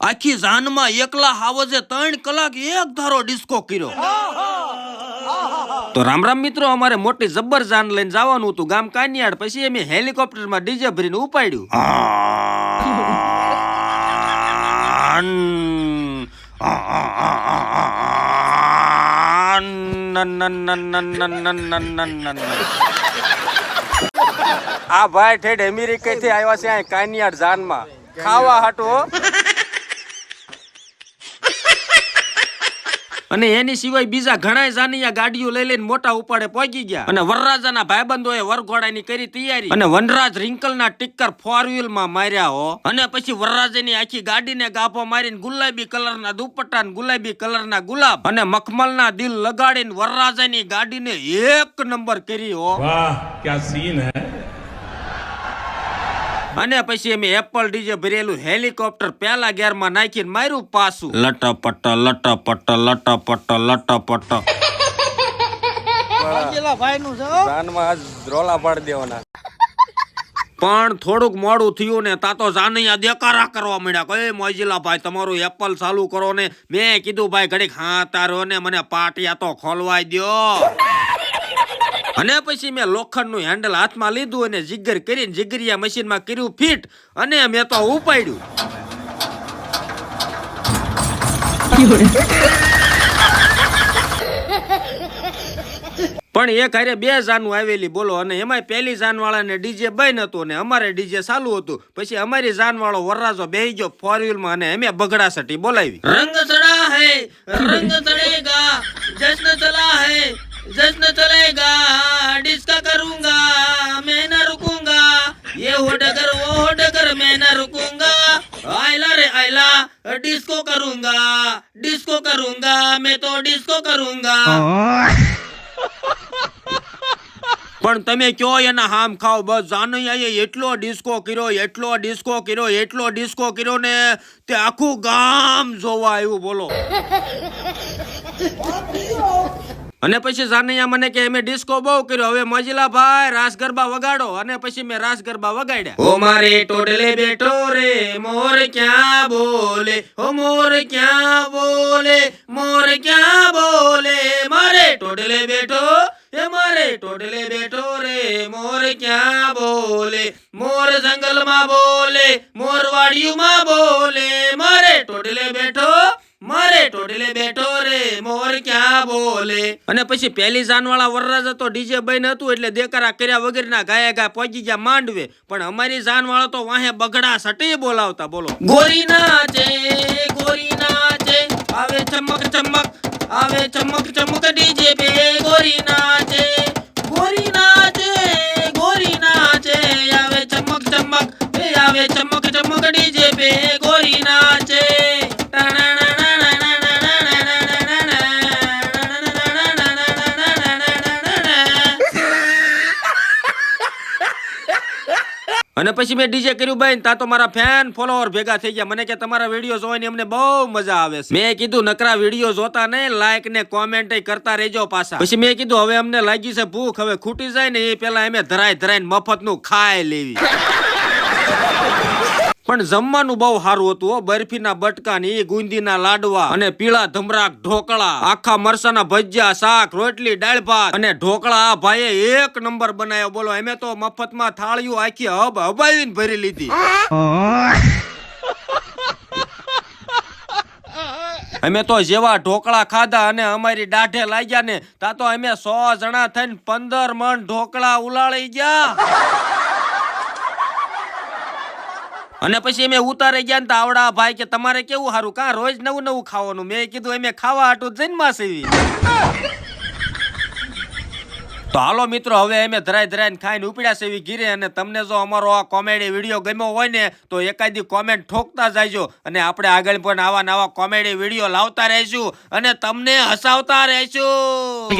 આખી જાનમાં એકલા હાવજે ત્રણ કલાક એક ધારો ડિસ્કો કર્યો તો રામ રામ મિત્રો અમારે મોટી જબ્બર જાન લઈને જવાનું હતું ગામ કાનિયાડ પછી એમ હેલિકોપ્ટરમાં ડીજે ભરીને ઉપાડ્યું આ ભાઈ ઠેઠ અમેરિકાથી આવ્યા છે કાનિયાડ જાનમાં ખાવા હાટો અને એની સિવાય બીજા ઘણા જાનૈયા ગાડીઓ લઈ લઈને મોટા ઉપાડે પહોંચી ગયા. અને વરરાજાના ભાઈબંધોએ વરઘોડાની કરી તૈયારી. અને વનરાજ રિંકલ ના ટિક્કર ફોર વ્હીલમાં માર્યા હો. અને પછી વરરાજાની આખી ગાડીને ગાભો મારીને ગુલાબી કલર ના દુપટ્ટા ગુલાબી કલર ના ગુલાબ. અને મખમલના દિલ લગાડીને વરરાજાની ગાડીને એક નંબર કરી હો. વાહ, ક્યાં સીન હે? અને પછી અમે એપલ ડીજે ભરેલું હેલિકોપ્ટર પહેલા ગેરમાં નાખીને માર્યું પાછું. લટપટ લટપટ લટપટ લટપટ. જાનમાં આજ રોલા પાડી દેવાના. પણ થોડુંક મોડું થયું ને તા તો જાનૈયા દેકારા કરવા માંડ્યા કહે મોજીલા ભાઈ તમારું એપલ ચાલુ કરો ને. મેં કીધું ભાઈ ઘડીક હા તારો ને મને પાટિયા તો ખોલવાઈ દ્યો. અને પછી મેં લોખંડનું હેન્ડલ હાથમાં લીધું અને જીગર કરીને જીગરિયા મશીનમાં કર્યું ફિટ અને મેં તો ઉપાડ્યું. પણ એક હારે બે જાનું આવેલી બોલો અને એમાં પહેલી જાનવાળાને ડીજે બંધ હતું અને અમારે ડીજે ચાલુ હતું. પછી અમારી જાનવાળો વરરાજો બેહી ગયો ફોર વ્હીલમાં અને અમે બગડા સટી બોલાવી. રંગ ચડા હે રંગ ચડેગા, જશ્ન ચલા હે जश्न चलेगा डिस्का करूंगा मैं ना रुकूंगा ये हो डगर वो हो डगर मैं ना रुकूंगा आयला रे आयला डिस्को करूंगा डिस्को करूंगा मैं तो डिस्को करूंगा પણ તમે કયો એના હામ ખાવ બસ જાનૈયાએ એટલો ડિસ્કો કર્યો એટલો ડિસ્કો કર્યો એટલો ડિસ્કો કર્યો ને તે આખું ગામ જોવા આવ્યું બોલો અને પછી જાનૈયા મને કે મેં ડિસ્કો બહુ કર્યો. હવે મજીલા ભાઈ રાસ ગરબા વગાડો. અને પછી મેં રાસ ગરબા વગાડ્યા. ઓ મારે ટોડલે બેઠો રે, મોર ક્યાં બોલે? ઓ મોર ક્યાં બોલે? મોર ક્યાં બોલે? મારે ટોડલે બેઠો એ મારે ટોડલે બેઠો રે, મોર ક્યાં બોલે? મોર જંગલમાં બોલે, મોર વાડીયુમાં બોલે. મારે ટોડલે બેઠો ટોડલે બેઠો રે મોર ક્યાં બોલે? અને પછી પહેલી જાનવાળા વરરાજ હતો ડીજે બન હતું એટલે દેકારા કર્યા વગેરેના ગાયા ગાય પહોંચી ગયા માંડવે. પણ અમારી જાનવાળો તો વાહે બગડા સટી બોલાવતા બોલો. ગોરી નાચે ગોરી નાચે આવે ચમક ચમક આવે ચમક ચમક ડીજે બે ગોરી નાચે. અને પછી મેં ડીજે કર્યું બેન તા તો મારા ફેન ફોલોવર ભેગા થઈ ગયા. મને કે તમારા વીડિયો જોવાની અમને બહુ મજા આવે છે. મેં કીધું નકરા વીડિયો જોતા નહીં લાઈક ને કોમેન્ટ કરતા રહેજો પાછા. પછી મેં કીધું હવે અમને લાગી છે ભૂખ હવે ખૂટી જાય ને એ પેલા અમે ધરાય ધરાઈને મફતનું ખાઈ લેવી. પણ જમવાનું બહુ સારું હતું બરફીના બટકા ને ગુંદીના લાડવા અને પીળા ધમરાક ઢોકળા, આખા મરસાના ભજીયા, શાક, રોટલી, દાળ ભાત અને ઢોકળા. ભાઈએ એક નંબર બનાવ્યો. બોલો, અમે તો મફતમાં થાળીઓ આખી હબ હબાવીને ભરી લીધી. અમે તો જેવા ઢોકળા ખાધા અને અમારી દાઢે લાગ્યા ને, તા તો અમે સો જણા થઈને પંદર મણ ઢોકળા ઉલાળી ગયા. અને પછી અમે ઉતારે ગયા ને આવડા ભાઈ કે તમારે કેવું સારું કા રોજ નવું નવું ખાવાનું? મેં કીધું, અમે ખાવા હાટું સેવી તો હાલો મિત્રો, હવે અમે ધરાય ધરાઈને ખાઈને ઉપડ્યા સેવી ગીરે અને તમને જો અમારો આ કોમેડી વીડિયો ગમ્યો હોય ને, તો એકાદી કોમેન્ટ ઠોકતા જાયજો અને આપણે આગળ પણ આવા નવા કોમેડી વીડિયો લાવતા રહીશું અને તમને હસાવતા રહીશું.